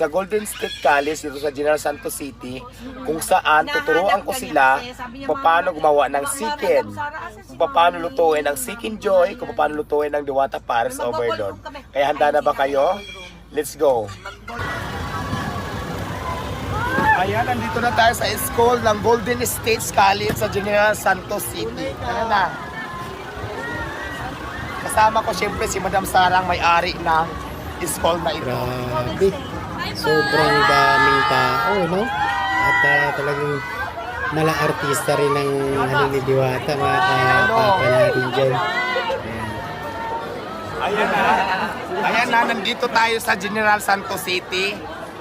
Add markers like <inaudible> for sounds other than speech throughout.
sa Golden State College dito sa General Santos City kung saan tuturuan ko sila kung paano gumawa ng chicken, kung paano lutuin ang chicken joy, kung paano lutuin ang Diwata Paris Overload. Kaya handa na ba kayo? Let's go! Ayan, nandito na tayo sa school ng Golden State College sa General Santos City. Tara na! Kasama ko siyempre si Madam Sarang may-ari ng school na ito. Grabe. Sobrang daming tao, no? At ah, talagang mala artista rin ng ano ni Diwata, mga kapapa natin dyan. Ayan. Na. Ayan na, nandito tayo sa General Santos City.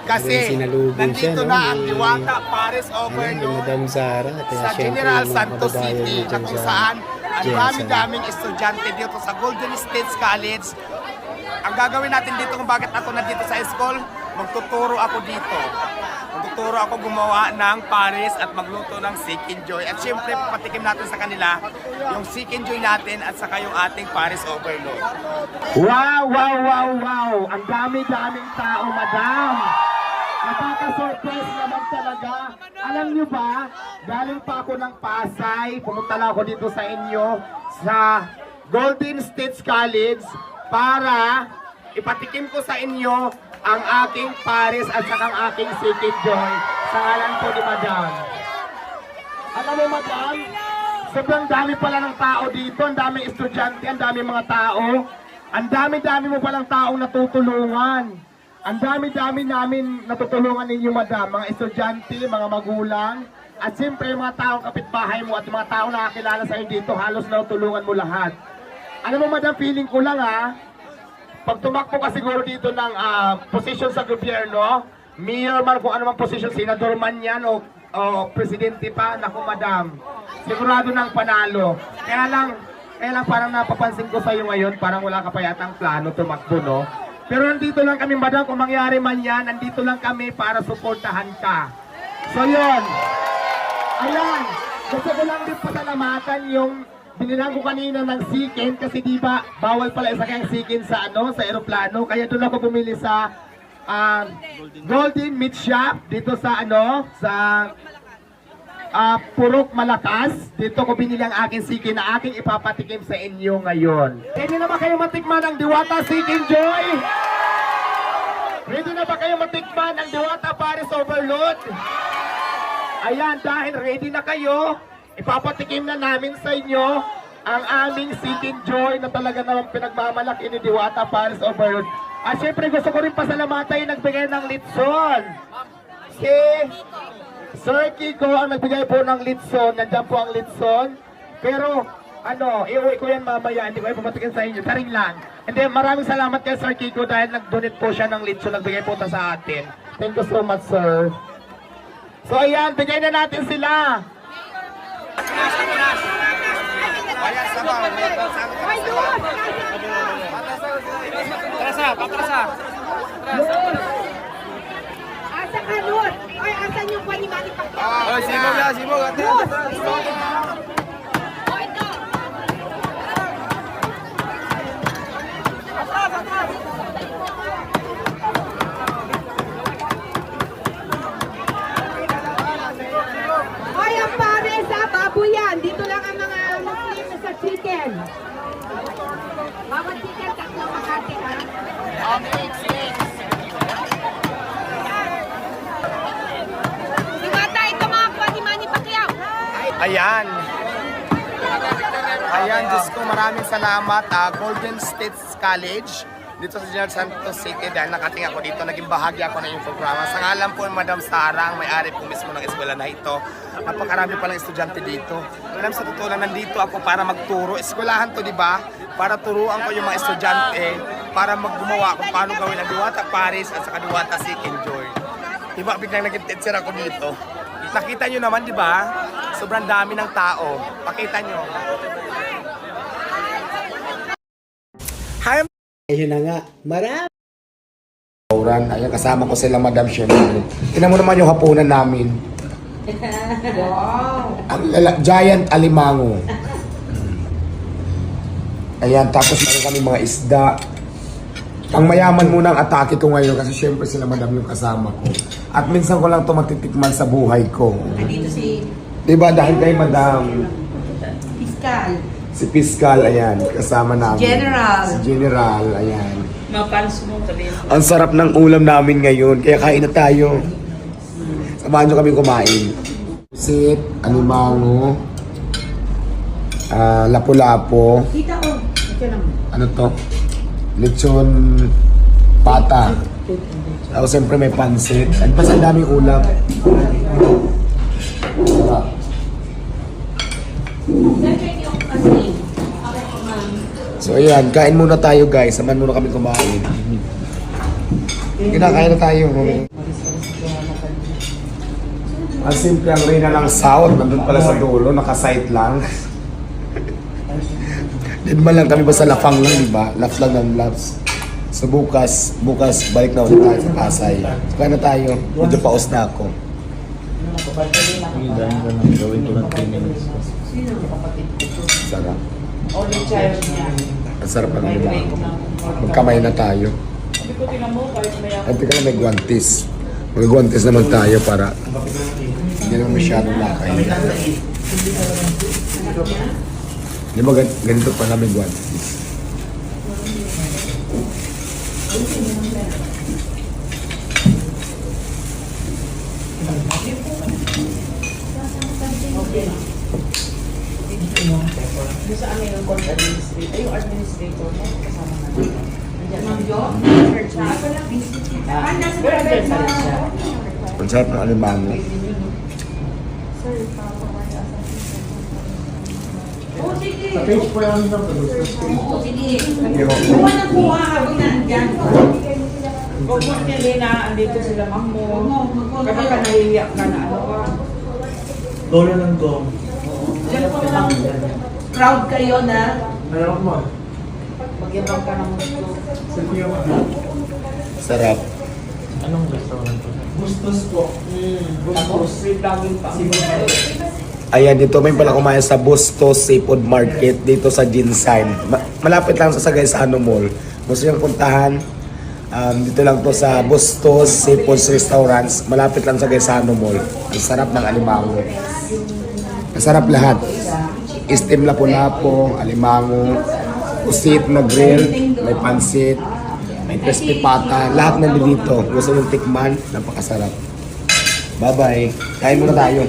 Kasi nandito siya, na ang Diwata Paris Overload Madam Sara. At ah, sa General Santos City na kung sa saan ang dami-daming estudyante dito sa Golden State College. Ang gagawin natin dito kung bakit ako nandito sa school, magtuturo ako dito. Magtuturo ako gumawa ng Paris at magluto ng Chicken Joy. At syempre, papatikim natin sa kanila yung Chicken Joy natin at saka yung ating Paris Overload. Wow, wow, wow, wow! Ang dami-daming tao, madam! Nakaka-surprise naman talaga. Alam niyo ba, galing pa ako ng Pasay, pumunta lang ako dito sa inyo, sa Golden State College, para ipatikim ko sa inyo ang aking Paris at saka ang aking Chicken Joy sa ngalan po ni Madam. Alam mo, Madam, sobrang dami pala ng tao dito, ang daming estudyante, ang daming mga tao, ang dami-dami mo palang taong natutulungan. Ang dami-dami namin natutulungan ninyo, Madam, mga estudyante, mga magulang, at siyempre mga taong kapitbahay mo at mga taong nakakilala sa iyo dito, halos natutulungan mo lahat. Alam mo, Madam, feeling ko lang ha, pag tumakbo ka siguro dito ng ah, position sa gobyerno, mayor man kung ano mang position, senador man yan o, o presidente pa, naku madam, sigurado ng panalo. Kaya lang, kaya lang parang napapansin ko sa iyo ngayon, parang wala ka pa yatang plano tumakbo, no? Pero nandito lang kami, madam, kung mangyari man yan, nandito lang kami para suportahan ka. So yun, ayan, gusto ko lang din pasalamatan yung binilang ko kanina ng sikin kasi di ba bawal pala isa kayang sikin sa ano sa eroplano kaya doon ako bumili sa ah, Golden Meat Shop dito sa ano sa ah, Purok Malakas dito ko binili ang aking sikin na aking ipapatikim sa inyo ngayon Ready na ba kayo matikman ang Diwata Sikin Joy? Ready na ba kayo matikman ang Diwata Paris Overload? Ayan, dahil ready na kayo, ipapatikim na namin sa inyo ang aming Chicken Joy na talaga naman pinagmamalaki ni Diwata Paris Overload. At syempre gusto ko rin pasalamatan yung nagbigay ng litson. Si Sir Kiko ang nagbigay po ng litson. Nandiyan po ang litson. Pero ano, iuwi ko yan mamaya. Hindi ko ipapatikin sa inyo. Taring lang. Hindi, maraming salamat kay Sir Kiko dahil nag-donate po siya ng litson. Nagbigay po ito sa atin. Thank you so much, sir. So ayan, bigay na natin sila. Ayan, sabaw. Asa ka, Lord? Ay, asan yung kwani mani Pacquiao? Oh, sibog na, sibog. Ate. Lord! O, ito. Hoy, ang pare sa baboy yan. Dito lang ang mga Muslim sa chicken. Bawat chicken, tatlo makati, ha? Diwata, ito mga kwani mani Pacquiao. Ayan. Ayan, Diyos ko, maraming salamat. ah, Golden State College dito sa General Santos City dahil nakating ako dito, naging bahagi ako ng info programa. Sa ngalan po Madam Sarang, may-ari po mismo ng eskwela na ito. Napakarami palang estudyante dito. Alam sa totoo lang, nandito ako para magturo. Eskwelahan to, di ba? Para turuan ko yung mga estudyante para maggumawa kung paano gawin ang Diwata Paris at saka Diwata Enjoy. Di ba, biglang naging teacher ako dito. Nakita nyo naman, di ba? Sobrang dami ng tao. Pakita nyo. Ayun na nga, marami. Restaurant. Ayan, kasama ko sila, Madam Shirley. Tingnan mo naman yung hapunan namin. wow! Ang lala- giant alimango. Ayan, tapos meron kami mga isda. Pang mayaman muna ang atake ko ngayon kasi syempre sila madam yung kasama ko. At minsan ko lang ito matitikman sa buhay ko. Dito si Diba dahil kay madam, Fiscal. Si Fiscal, ayan, kasama namin. General. Si General, ayan. Mapans mo kami. Ang sarap ng ulam namin ngayon, kaya kain na tayo. Samahan nyo kami kumain. Sit, alimango, ah, lapu-lapo, Kita ko. Ito naman. ano to? Lechon pata. Tapos siyempre may pansit. At basta ang daming ulam. Sarap. So ayan, kain muna tayo guys. Samahan muna kami kumain. Kinakain na tayo. Ang simple ang Reyna ng South. Nandun pala sa dulo, nakasight lang. <laughs> Din man lang kami basta lafang lang, di ba? Laps lang ng laps. So bukas, bukas balik na ulit tayo sa Pasay. So kaya na tayo. Medyo paus na ako. Dahil ko nang gawin ko ng 3 minutes. Sarap. Only child. Ang sarap ng May break na. Magkamay na tayo. At teka na may guantes. Mag-guantes naman tayo para hindi naman masyadong lakay. Di ba gan- ganito pa namin guantes? Yung sa amin yung court administrator, ay yung administrator mo, kasama natin. Nandiyan. Ma'am Jo? Ah, pero nandiyan pa rin siya. Ang sarap ng alimango. Oh, sige. Sa page po yung ano Oo, sige. Kuha ng kuha habang nandyan. Huwag mo hindi na andito sila ma'am mo. Kapag ka nahihiyak ka na ano ka. Dolo ng go. Diyan po lang. Proud kayo na. Meron mo. Magyabang ka ng gusto. Sa Pio. Sarap. Anong restaurant to? Gustos po. Tapos free vlogging pa. Ayan, dito may pala kumain sa Bustos Seafood Market dito sa Ginsine. Ma- malapit lang sa Sagaysano Mall. Gusto niyong puntahan? Um, dito lang to sa Bustos Seafood Restaurants. Malapit lang sa Sagaysano Mall. Ang sarap ng alimango. Ang sarap lahat. Steam lapu-lapo, alimango, pusit na grill, may pansit, may crispy pata. Lahat nandito dito. Gusto niyong tikman? Napakasarap. Bye-bye. Kain muna tayo.